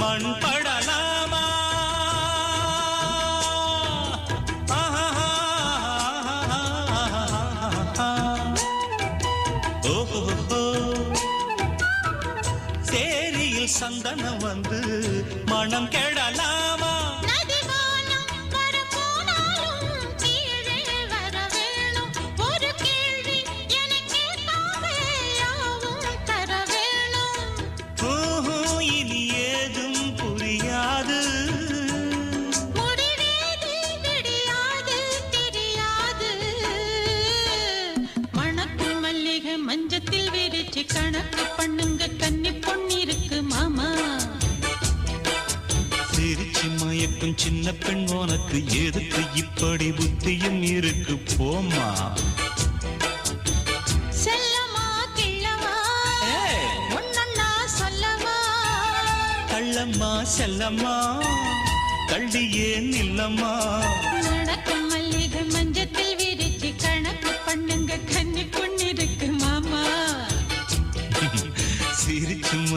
மண் படலாமா சேரியில் சந்தனம் வந்து மனம் கெடலாமா விரிச்சு கணக்கு பண்ணுங்க கன்னி பொன்னிருக்கு மாமா. சிரிச்சு மயக்கும் சின்ன பெண் உனக்கு எதுக்கு? இப்படி புத்தியும் இருக்கு போமா செல்லமா கிள்ளவா ஏய். ஒன்னொன்னா சொல்லவா? கள்ளம்மா செல்லம்மா. கள்ளியே நில்லம்மா.